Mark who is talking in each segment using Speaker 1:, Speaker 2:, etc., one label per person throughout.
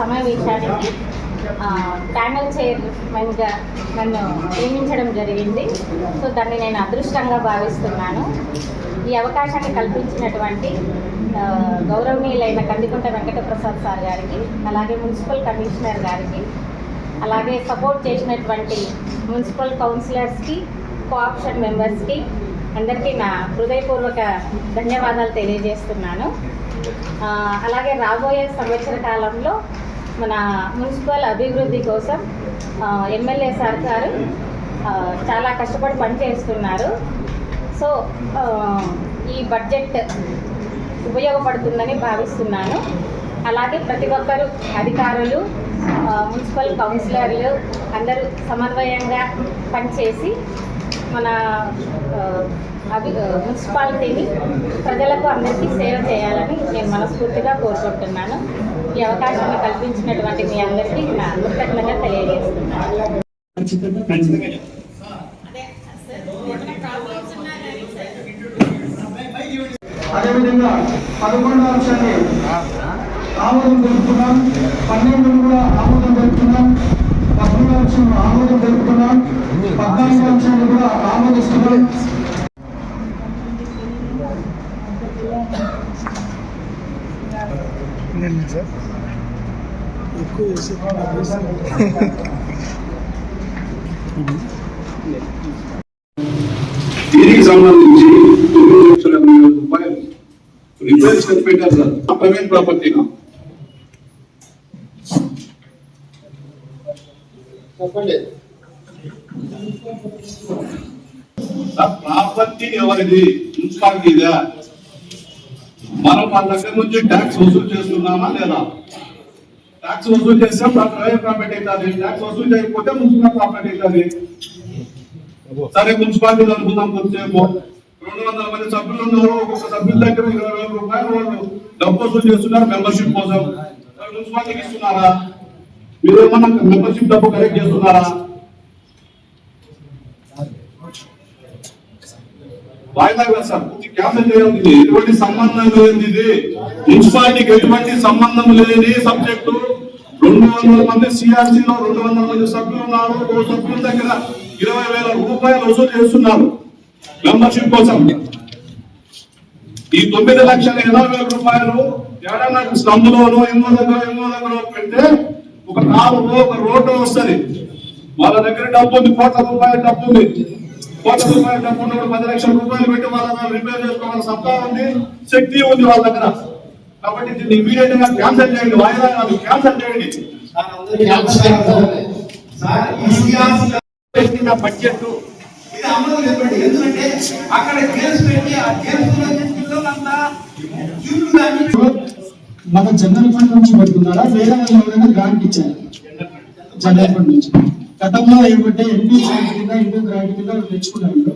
Speaker 1: సమావేశానికి panel panel చైర్మన్గా నన్ను నియమించడం జరిగింది. సో దాన్ని నేను అదృష్టంగా భావిస్తున్నాను. ఈ అవకాశాన్ని కల్పించినటువంటి గౌరవనీయులైన కందికుంట వెంకటప్రసాద్ సార్ గారికి అలాగే మున్సిపల్ కమిషనర్ గారికి అలాగే సపోర్ట్ చేసినటువంటి మున్సిపల్ కౌన్సిలర్స్కి కోఆప్షన్ మెంబర్స్కి అందరికీ నా హృదయపూర్వక ధన్యవాదాలు తెలియజేస్తున్నాను. అలాగే రాబోయే సంవత్సర కాలంలో మన మున్సిపల్ అభివృద్ధి కోసం ఎమ్మెల్యే సార్ గారు చాలా కష్టపడి పనిచేస్తున్నారు సో ఈ బడ్జెట్ ఉపయోగపడుతుందని భావిస్తున్నాను. అలాగే ప్రతి ఒక్కరు అధికారులు మున్సిపల్ కౌన్సిలర్లు అందరూ సమన్వయంగా పనిచేసి మన అభి మున్సిపాలిటీని ప్రజలకు అందరికీ సేవ చేయాలని నేను మనస్ఫూర్తిగా కోరుకుంటున్నాను. ఈ అవకాశాన్ని కల్పించినటువంటి మీ అందరికీ నా కృతజ్ఞత తెలియజేస్తున్నాను.
Speaker 2: అదేవిధంగా పదకొండవ అంశాన్ని ఆమోదం తెలుపుతున్నాం. పన్నెండును కూడా ఆమోదం తెలుపుతున్నాం. పదమూడవ అంశం ఆమోదం తెలుపుతున్నాం. పద్నాలుగు అంశాన్ని కూడా ఆమోదిస్తున్నాం
Speaker 3: నిన్న సార్? ఎక్కువ వేసి
Speaker 4: దీనికి సంబంధించి తొమ్మిది లక్షల రూపాయలు రిపేర్స్ పెట్టారు సార్. ప్రైవేట్ ప్రాపర్టీనా చెప్పండి. ప్రాపర్టీ ఎవరిది? మున్సిపాలిటీదా? మనం వాళ్ళ దగ్గర నుంచి ట్యాక్స్ వసూలు చేస్తున్నామా లేదా? ట్యాక్స్ వసూలు చేస్తే ప్రైవేట్ ప్రాపర్టీ అవుతుంది. ట్యాక్స్ వసూలు చేయకపోతే మున్సిపల్ ప్రాపర్టీ అవుతుంది. సరే మున్సిపాలిటీ అనుకుందాం కొంతసేపు. రెండు వందల మంది సభ్యులు ఉన్నారు. ఒక్కొక్క సభ్యుల దగ్గర ఇరవై వేల రూపాయలు వాళ్ళు డబ్బు వసూలు చేస్తున్నారు. మెంబర్షిప్ కోసం. మున్సిపాలిటీకి ఇస్తున్నారా? మీరు ఏమన్నా మెంబర్షిప్ డబ్బు కలెక్ట్ చేస్తున్నారా? వాయిదా వేస్తారు సార్ క్యాన్సిల్ చేయాలి ఇది. ఎటువంటి సంబంధం లేనిది ఇది మున్సిపాలిటీకి ఎటువంటి సంబంధం లేని సబ్జెక్టు రెండు వందల మంది సిఆర్సీలో రెండు వందల మంది సభ్యులు ఉన్నారు ఓ సభ్యుల దగ్గర ఇరవై వేల రూపాయలు వసూలు చేస్తున్నారు మెంబర్షిప్ కోసం ఈ తొమ్మిది లక్షల ఎనభై వేల రూపాయలు ఏడన్నా స్లంబులోనో ఎన్నో దగ్గర ఎన్నో దగ్గర పెడితే ఒక కాలు ఒక రోడ్డు వస్తుంది వాళ్ళ దగ్గర డబ్బు ఉంది కోట్ల రూపాయల డబ్బు ఉంది కోట్ల రూపాయల డబ్బు ఉన్నప్పుడు పది లక్షల రూపాయలు పెట్టి వాళ్ళ రిపేర్ చేసుకోవాలని సత్తా ఉంది శక్తి ఉంది వాళ్ళ దగ్గర. కాబట్టి దీన్ని ఇమీడియట్గా క్యాన్సల్ చేయండి వాయిదా కాదు క్యాన్సల్ చేయండి. బడ్జెట్
Speaker 5: ఇది అమలు చెప్పండి. ఎందుకంటే అక్కడ కేసు పెట్టి ఆ పిల్లలంతా దాన్ని
Speaker 2: మన జనరల్ ఫండ్ నుంచి పెడుతున్నారా? వేరే వాళ్ళు ఎవరైనా గ్రాంట్ ఇచ్చారు? జనరల్ ఫండ్ నుంచి. గతంలో ఏమంటే ఎంపీ గ్రాంట్ కింద ఇంటూ గ్రాంట్ కింద వాళ్ళు తెచ్చుకున్నారు.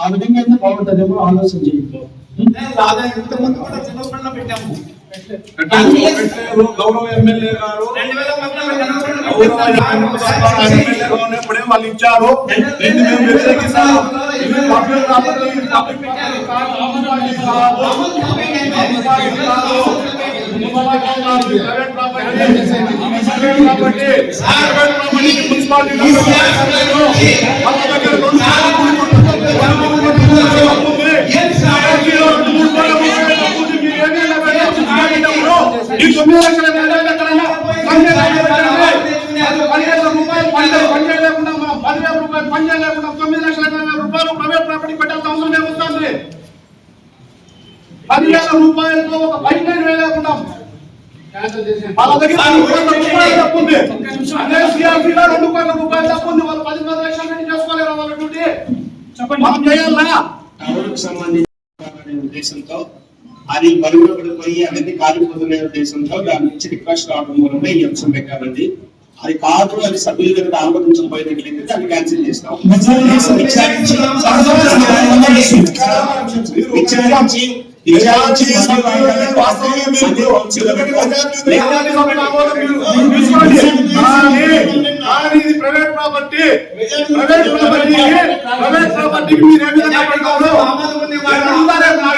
Speaker 2: ఆ విధంగా అయితే బాగుంటుందేమో ఆలోచన చేయండి.
Speaker 4: గౌరవ ఎమ్మెల్యే గారు ఎప్పుడే వాళ్ళు ఇచ్చారు. దీన్ని మేము వ్యతిరేకిస్తాము కాదు. మున్సిపాలిటీ కాదు మున్సిపాలిటీ కాదు మున్సిపాలిటీ కాదు ఇది private property private property private property municipality వాళ్ళ దగ్గర రెండు సార్లు కూడుకుంటుంది. వాళ్ళ దగ్గర రెండు సార్లు ఉంది. సిఆర్టీలో రెండు మూడు కోట్ల రూపాయల డబ్బు ఉంది. మీరు ఏమీ లేకపోతే మున్సిపాలిటీ డబ్బులు ఈ తొమ్మిది లక్షల ఎనభై ఎక్కడైనా పన్నెండు లక్షలు పెట్టండి. అది పదిహేను రూపాయలు పన్నెండు పన్నెండు లేకుండా మనం పదివేల రూపాయలు పన్నెండు లేకుండా తొమ్మిది లక్షల ఎనభై వేల రూపాయలు ప్రైవేట్ ప్రాపర్టీ పెట్టాల్సిన అవసరం ఏమొస్తుంది పదివేల రూపాయలతో ఒక పన్నెండు వేలు లేకుండా వాళ్ళ దగ్గర రెండు కోట్ల రూపాయలు తప్పు ఉంది అదే CRC లో రెండు కోట్ల రూపాయలు తప్పు ఉంది వాళ్ళు పది పది లక్షల నుండి చేసుకోలేరు వాళ్ళ డ్యూటీ. చెప్పండి. మనం చేయాలా?
Speaker 6: టవర్కు సంబంధించిన ఉద్దేశంతో అది మరుగుడు పోయి అనేది కాలిపోతున్న ఉద్దేశంతో దాని నుంచి రిక్వెస్ట్ రావడం మూలంగా ఈ అంశం పెట్టారండి అది కాదు అది సభ్యుల దగ్గర ఆమోదించబోయినట్లయితే దాన్ని క్యాన్సిల్ చేస్తాం విచారించి
Speaker 4: private
Speaker 6: property private
Speaker 4: property private మీరు ఏ విధంగా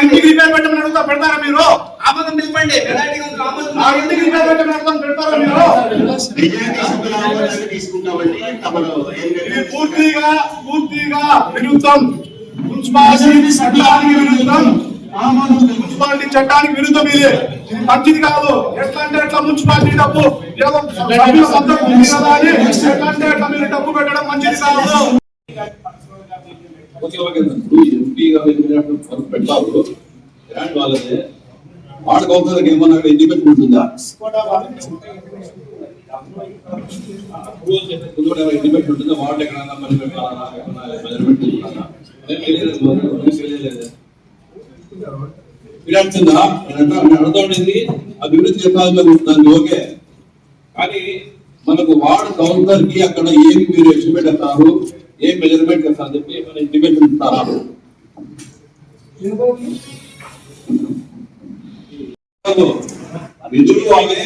Speaker 4: ఇంటికి రిపేర్ పెట్టమని అడుగుతా పెడతారా మీరు?
Speaker 5: ఆమోదం పిలవండి. మెజారిటీ కౌన్సిల్ ఆమోదం
Speaker 4: నా ఇంటికి రిపేర్ పెట్టమని అడుగుతా పెడతారా మీరు? పూర్తిగా పూర్తిగా విరుద్ధం. మున్సిపాలిటీ చట్టానికి విరుద్ధం. మున్సిపాలిటీ చట్టానికి విరుద్ధం ఇది. ఇది మంచిది కాదు. ఎట్లా అంటే ఎట్లా మున్సిపాలిటీ డబ్బు. ఏదో కదా అని ఎట్లా అంటే ఎట్లా మీరు డబ్బు పెట్టడం మంచిది కాదు.
Speaker 7: ఓకే ఓకే ఇప్పుడు ఎంపీగా వెళ్ళినప్పుడు వర్క్ పెడతారు ఇలాంటి వాళ్ళదే. వాళ్ళకి అవసరం ఏమన్నా ఇండిపెండెంట్ ఉంటుందా ఇండిపెండెంట్ ఉంటుందా వాళ్ళు ఎక్కడన్నా మరి మెజర్మెంట్ ఉంటుందా నేను అడుగుతా ఉండేది. అభివృద్ధి చేయాలి మరి దానికి ఓకే. కానీ మనకు వార్డ్ కౌన్సిలర్కి అక్కడ ఏం మీరు ఎస్టిమేట్ చేస్తారు ఏం మెజర్మెంట్ చేస్తారు అని చెప్పి మన ఇండిపెండెంట్ ఉంటారా నిధులు వాళ్ళే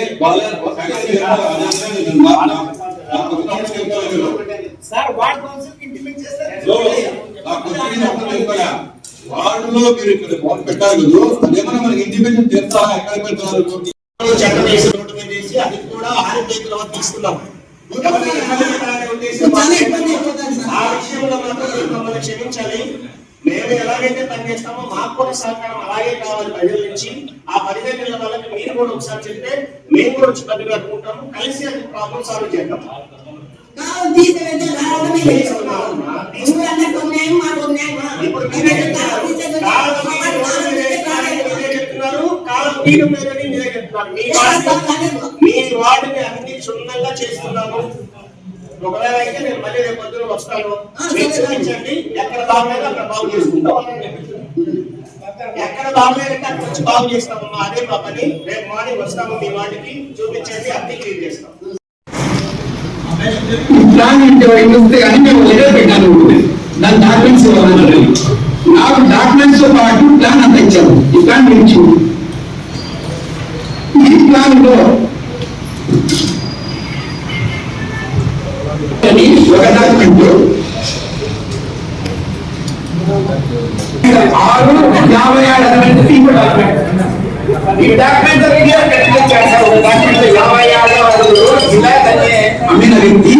Speaker 7: వార్డులో మీరు ఇక్కడ పెట్టాలి కదా అదేమన్నా మనకి ఇండిపెండెంట్ తెలుసా ఎక్కడ పెడతారు?
Speaker 6: చట్టం రోడ్డు అది కూడా ఆరు తీసుకున్నాం ఆ విషయంలో మాత్రం మీరు మమ్మల్ని క్షమించాలి. మేము ఎలాగైతే పనిచేస్తామో మాకు కూడా సహకారం అలాగే కావాలి ప్రజల నుంచి. ఆ పదిహేను వాళ్ళకి మీరు కూడా ఒకసారి చెప్తే మేము కూడా వచ్చి పని కట్టుకుంటాము. కలిసి అది ప్రాబ్లం సాల్వ్ చేద్దాం. మీ వార్డుని అన్ని క్షుణ్ణంగా చేస్తున్నాము. ఒకవేళ అయితే నేను మళ్ళీ రేపు పొద్దున వస్తాను చూపించండి. ఎక్కడ బాగలేదు అక్కడ బాగు చేసుకుంటాం. ఎక్కడ బాగలేదంటే అక్కడ వచ్చి బాగు చేస్తామమ్మా. అదే మా పని. రేపు మార్నింగ్ వస్తాము మీ వాటికి చూపించండి అన్ని క్లీన్ చేస్తాం.
Speaker 8: ప్లాన్ అంటే వస్తే కానీ మేము లెటర్ పెట్టాను దాని డాక్యుమెంట్స్ ఇవ్వాలి నాకు డాక్యుమెంట్స్తో పాటు ప్లాన్ అంతా ఈ ప్లాన్ గురించి. ఈ ప్లాన్లో ఈ డాక్యుమెంట్ క్లియర్ కట్ చేశారు డాక్యుమెంట్ యాభై ఏడు అడుగులు తనే అమ్మిన వ్యక్తి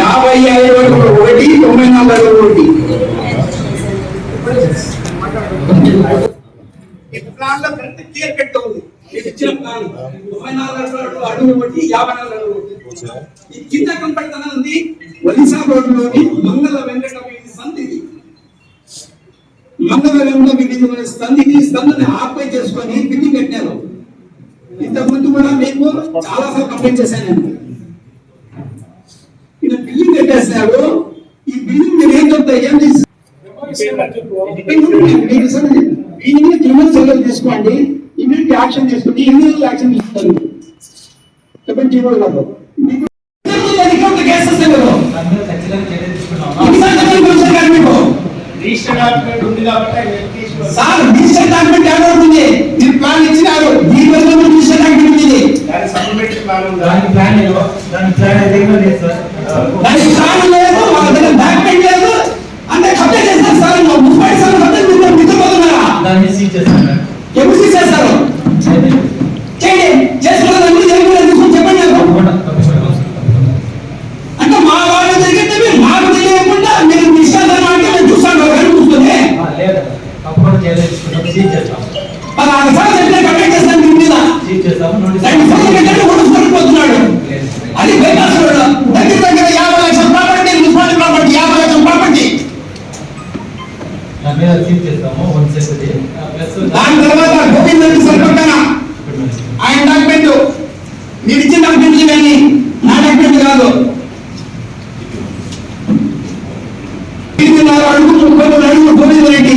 Speaker 8: యాభై ఐదు ఒకటి తొంభై నాలుగు ఒకటి.
Speaker 5: ఈ ప్లాన్లో కరెక్ట్ క్లియర్ కట్ ఉంది. ఇచ్చిన ప్లాన్ నాలుగు అడుగులు అడుగు ఒకటి యాభై నాలుగు అడుగులు ఈ కింద కనపడుతున్న ఉంది ఒడిశా రోడ్లోని మంగళ వెంకట మంగళ వెంకట వీధి సంధిని సంధిని ఆపై చేసుకొని బిల్డింగ్ కట్టారు ఇంతకు ముందు కూడా మీకు చాలా సార్లు కంప్లైంట్ చేశాను నేను. ఈయన బిల్డింగ్ కట్టేశాడు ఈ బిల్డింగ్ మీరు ఏం చెప్తా ఏం దీనిని క్రిమినల్ చర్యలు తీసుకోండి. ఇమీడియట్ యాక్షన్ తీసుకుంటే ఇమీడియట్ యాక్షన్ తీసుకోండి. చెప్పండి జీవో గారు మీకు కేసెస్ ఎవరు ఎన్నిసార్లు చెప్పాలి కమిషనర్ గారు మీకు
Speaker 2: రిజిస్టర్ డాక్యుమెంట్ ఉంది కాబట్టి.
Speaker 5: సార్ డిజిటల్ డాక్యుమెంట్ ఎవరు ఉంది. మీరు ప్లాన్ ఇచ్చినారు. ఈ రోజు డిజిటల్ డాక్యుమెంట్ ఇది
Speaker 2: దాని సప్లిమెంటరీ ప్లాన్ ఉందా?
Speaker 3: దాని ప్లాన్ ఏదో దాని ప్లాన్ అయితే ఇంకా లేదు సార్.
Speaker 5: దానికి ప్లాన్ లేదు. వాళ్ళ దగ్గర డాక్యుమెంట్ లేదు. అంటే కబ్జా చేస్తారు సార్. ముప్పై సార్లు కబ్జా మీరు నిద్రపోతున్నారా
Speaker 3: దాన్ని సీజ్ చేస్తాను.
Speaker 5: ఎప్పుడు చేస్తారు?
Speaker 3: దాని మీద సీజ్ చేస్తాము వన్ సెకండ్ ప్లస్
Speaker 5: దాని తర్వాత గోవింద్ రెడ్డి సరిపక్కన ఆయన డాక్యుమెంట్. మీరు ఇచ్చిన డాక్యుమెంట్ కానీ నా డాక్యుమెంట్ కాదు ఎనిమిదిన్నర అడుగులు ముప్పై మూడు అడుగులు గోవింద్ రెడ్డి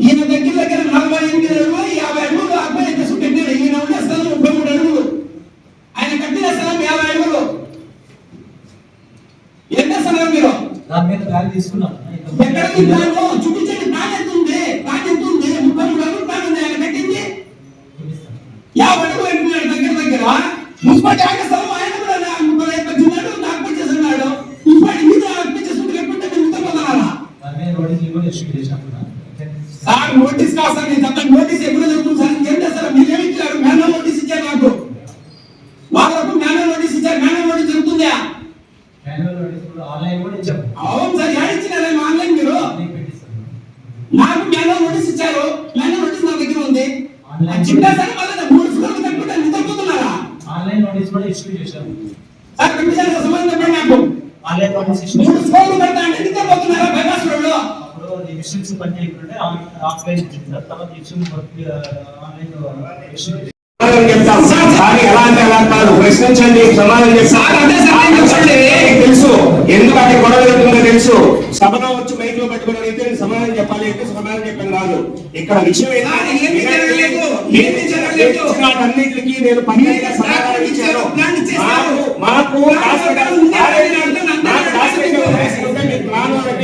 Speaker 5: ఈయన దగ్గర దగ్గర నలభై ఎనిమిది అడుగులు యాభై అడుగులు అబ్బాయి తీసుకు పెట్టాడు ఈయన ఉండే స్థలం ముప్పై మూడు అడుగులు ఆయన కట్టిన స్థలం యాభై అడుగులు ఎంత స్థలం మీరు
Speaker 3: దాని మీద ప్లాన్ తీసుకున్నాం
Speaker 5: ఎక్కడ తిన్నాను చూపించండి ప్లాన్ ఎంత ఉంది ప్లాన్ ఎంత ఉంది ముప్పై మూడు అడుగులు ప్లాన్ ఉంది ఆయన కట్టింది యాభై అడుగులు ఎంటున్నాడు దగ్గర దగ్గర మున్సిపాలిటీ ఆయన స్థలం ఆయన కూడా
Speaker 3: మాన్యువల్ నోటీస్ కూడా ఆన్లైన్ కూడా ఇచ్చాము
Speaker 5: అవును సార్ ఏడిచ్చినారే మా ఆన్లైన్ మీరు
Speaker 3: అన్ని పెట్టిస్తాను
Speaker 5: నాకు మాన్యువల్ నోటీస్ ఇచ్చారు? మాన్యువల్ నోటీస్ నా దగ్గర ఉంది. చిన్న సరే మళ్ళీ మూడు ఫ్లోర్లు కట్టుకుంటే నిద్రపోతున్నారా?
Speaker 3: ఆన్లైన్ నోటీస్ కూడా ఇష్యూ చేశాము
Speaker 5: సార్ కమిషన్ సంబంధం చెప్పండి నాకు.
Speaker 3: ఆన్లైన్ నోటీస్ ఇష్యూ
Speaker 5: మూడు ఫ్లోర్లు కడతా అంటే నిద్రపోతున్నారా బైపాస్
Speaker 3: అప్పుడు మిషన్స్ పని చేయకుంటే ఆఫ్లైన్ ఇచ్చింది సార్ తర్వాత మిషన్ ఆన్లైన్ ఇష్యూ
Speaker 6: చెప్తాం. ఎలా అంటే కాదు ప్రశ్నించండి సమాధానం చెప్తాం.
Speaker 5: సార్, అదే సార్
Speaker 6: తెలుసు. ఎందుకు అక్కడ గొడవ జరుగుతుందో తెలుసు. సభలో వచ్చి మైక్లో పెట్టుకుని అడిగితే సమాధానం చెప్పాలి అంటే సమాధానం చెప్పాను కాదు. ఇక్కడ విషయం నేను పన్నెండుగా సమాధానం ఇచ్చాను.
Speaker 5: ప్లాన్ చేశారు.
Speaker 6: మాకు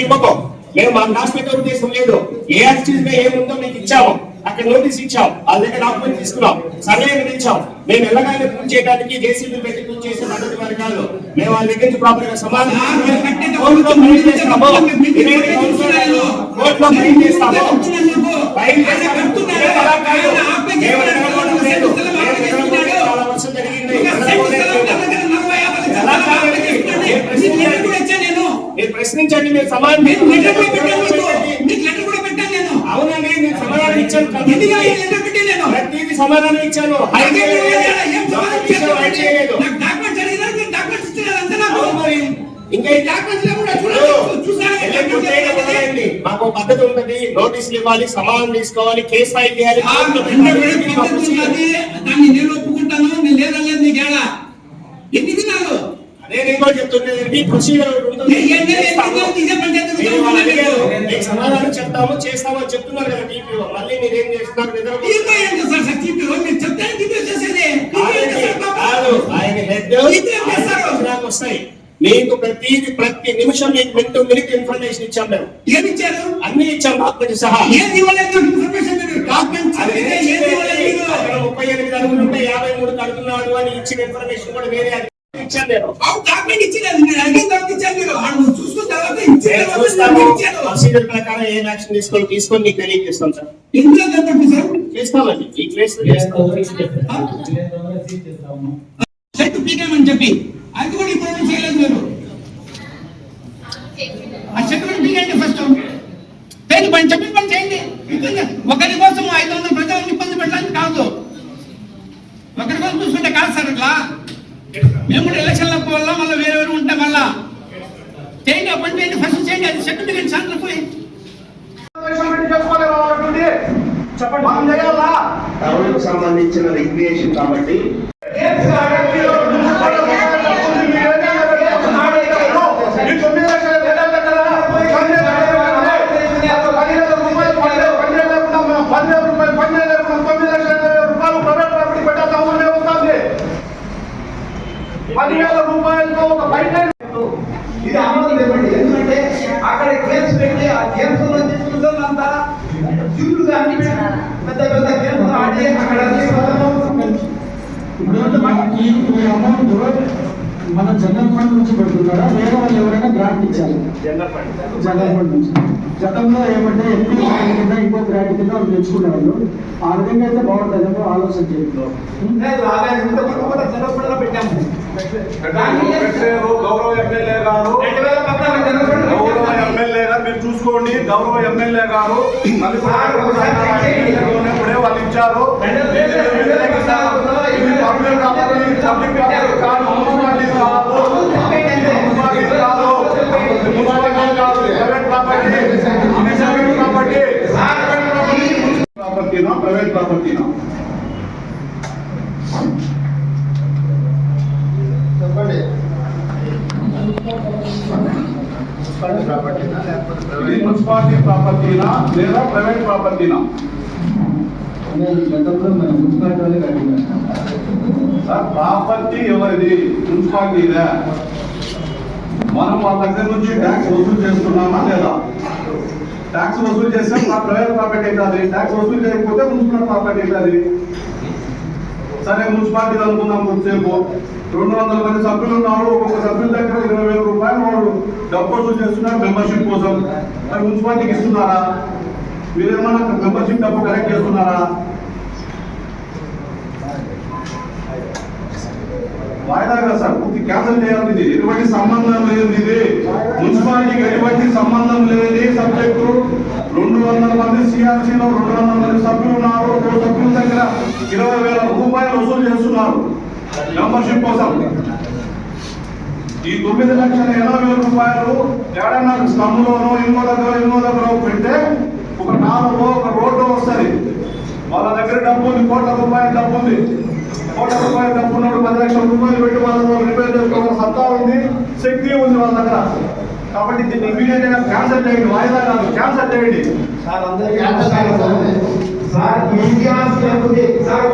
Speaker 6: ఉద్దేశం మేము మాకు హాస్పిటల్ ఉద్దేశం లేదు. ఏ యాక్సిడెంట్గా ఏముందో మీకు ఇచ్చాము. అక్కడ నోటీస్ ఇచ్చాం. వాళ్ళ దగ్గర డాక్యుమెంట్ తీసుకున్నాం. సర్వే ఇచ్చాం. మేము ఎల్లగానే పూర్తి చేయడానికి జేసీబీ పెట్టి పూర్తి చేసే పద్ధతి మరి కాదు. మేము వాళ్ళ దగ్గర ప్రాపర్గా సమాధానం కోర్టులో ఫైల్ చేస్తాము. కోర్టులో ఫైల్ చేస్తాము. చాలా వర్షం జరిగింది. మీరు ప్రశ్నించండి. మీరు సమాధానం అవునండి. నేను సమాధానం ఇచ్చాను. ప్రతిదీ సమాధానం ఇచ్చాను.
Speaker 5: అయితే
Speaker 6: మాకు పద్ధతి ఉంటది. నోటీసులు ఇవ్వాలి సమాధానం తీసుకోవాలి కేసు ఫైల్ చేయాలి.
Speaker 5: దాన్ని నేను ఒప్పుకుంటాను నేను లేదలేదు నీకు ఏడా ఎన్ని దినాలు?
Speaker 6: నేను చెప్తున్నది ప్రొసీజర్ సమాధానం చెప్తాము చెప్తున్నారు కదా మళ్ళీ మీరు చేస్తున్నారు? ఆయన నాకు మీకు ప్రతిది ప్రతి నిమిషం మీకు మినిట్ మినిట్ ఇన్ఫర్మేషన్ ఇచ్చాం మేము.
Speaker 5: ఏమి ఇచ్చారు?
Speaker 6: అన్ని ఇచ్చాం డాక్యుమెంట్ సహా.
Speaker 5: ఏది ఇవ్వలేదు? నాకు ఇన్ఫర్మేషన్ మీరు డాక్యుమెంట్స్
Speaker 6: అది
Speaker 5: ఏది
Speaker 6: ముప్పై ఎనిమిది అడుగులు ఉంటే యాభై మూడు కడుతున్నాడు అని ఇచ్చిన ఇన్ఫర్మేషన్ కూడా వేరే ఇచ్చాను నేను
Speaker 5: డాక్యుమెంట్ ఇచ్చినారు మీరు అడిగిన తర్వాత ఇచ్చారు మీరు. ఆ నువ్వు చూసుకున్న తర్వాత ఇచ్చిన
Speaker 6: ప్రొసీజర్ ప్రకారం ఏం యాక్షన్ తీసుకోవాలి తీసుకొని నీకు తెలియజేస్తాం సార్
Speaker 5: ఎందులో చెప్పండి సార్
Speaker 6: చేస్తామండి. లో చేస్తాం
Speaker 3: చేస్తాము
Speaker 5: చెట్టు పీకేమని చెప్పి. అది కూడా ఇప్పుడు చేయలేదు మీరు. ఆ చెట్టు కూడా పీకండి ఫస్ట్ పేరు పని చెప్పి పని చేయండి. ఒకరి కోసం ఐదు వందల ప్రజలను ఇబ్బంది పెట్టడానికి కాదు. ఒకరి కోసం చూసుకుంటే కాదు సార్ ఇట్లా మేము కూడా ఎలక్షన్ల పోవాలా మళ్ళీ వేరే వేరు ఉంటే మళ్ళా. చేయండి ఆ పని చేయండి ఫస్ట్ చేయండి అది సర్టిఫికేట్ సార్ పోయి
Speaker 6: టౌన్ సంబంధించిన రిక్రియేషన్ కాబట్టి
Speaker 4: పదివేల రూపాయలతో ఒక బయట
Speaker 8: ఇది అమలు ఇవ్వండి ఎందుకంటే అక్కడ కేసు పెట్టి ఆ కేసులో తీసుకుందంతా చూపులుగా అన్ని పెద్ద పెద్ద కేసులు ఆడి అక్కడ
Speaker 2: ఇప్పుడు మనకి ఈ అమౌంట్ మన జనరల్ ఫండ్ నుంచి పెడుతున్నారా వేరే వాళ్ళు ఇచ్చారు జనరల్ ఫండ్ నుంచి గతంలో ఏమంటే ఎంపీ గ్రాంట్ కింద ఇంకో గ్రాంట్ కింద వాళ్ళు తెచ్చుకునేవాళ్ళు ఆ విధంగా అయితే బాగుంటుందేమో ఆలోచన చేయండి
Speaker 4: చూసుకోండి గౌరవ ఎమ్మెల్యే గారు. ఇప్పుడే వాళ్ళు ఇచ్చారు పబ్లిక్ కాదు, మున్సిపాలిటీ కాదు. మున్సిపాలిటీ కాదు. మున్సిపాలిటీ. ప్రాపర్టీనా ప్రైవేట్ ప్రాపర్టీనా ఇది మున్సిపాలిటీ ప్రాపర్టీనా లేదా ప్రైవేట్ ప్రాపర్టీనా
Speaker 2: నేను గతంలో మన మున్సిపాలిటీ వాళ్ళే కట్టినాను
Speaker 4: సార్ ప్రాపర్టీ ఎవరిది? మున్సిపాలిటీదే? మనం వాళ్ళ దగ్గర నుంచి ట్యాక్స్ వసూలు చేస్తున్నామా లేదా? ట్యాక్స్ వసూలు చేస్తే మా ప్రైవేట్ ప్రాపర్టీ అవుతుంది ట్యాక్స్ వసూలు చేయకపోతే మున్సిపల్ ప్రాపర్టీ అవుతుంది సరే మున్సిపాలిటీ అనుకున్నాం కొద్దిసేపు. రెండు వందల మంది సభ్యులు ఉన్నారు. ఒక్కొక్క సభ్యుల దగ్గర ఇరవై వేల రూపాయలు వాళ్ళు డబ్బు వసూలు చేస్తున్నారు మెంబర్షిప్ కోసం. మరి మున్సిపాలిటీకి ఇస్తున్నారా? మీరేమన్నా మెంబర్షిప్ డబ్బు కలెక్ట్ చేస్తున్నారా? వాయిదా కదా సార్ పూర్తి క్యాన్సిల్ చేయాలి ఇది ఎటువంటి సంబంధం లేదు ఇది మున్సిపాలిటీకి ఎటువంటి సంబంధం లేని సబ్జెక్టు. రెండు వందల మంది సిఆర్సీలో రెండు వందల మంది సభ్యులు ఉన్నారు. ఒక సభ్యుల దగ్గర ఇరవై వేల రూపాయలు వసూలు చేస్తున్నారు. మెంబర్షిప్ కోసం. ఈ తొమ్మిది లక్షల ఎనభై వేల రూపాయలు ఏడన్నా స్తంభలోనో ఇంకో దగ్గర ఇంకో దగ్గర పెడితే ఒక నాలుగు ఒక రోడ్డు వస్తుంది. వాళ్ళ దగ్గర డబ్బు ఉంది కోట్ల రూపాయల డబ్బు ఉంది. కోట్ల రూపాయలు డబ్బు పది లక్షల రూపాయలు పెట్టి వాళ్ళతో రిపేర్ చేసుకోవాల సత్తా ఉంది శక్తి ఉంది వాళ్ళ దగ్గర. కాబట్టి దీన్ని ఇమీడియట్గా క్యాన్సల్ చేయండి. వాయిదా కాదు క్యాన్సల్ చేయండి.
Speaker 8: సార్ అందరికీ సార్ ఈ గ్యాస్ లేకపోతే సార్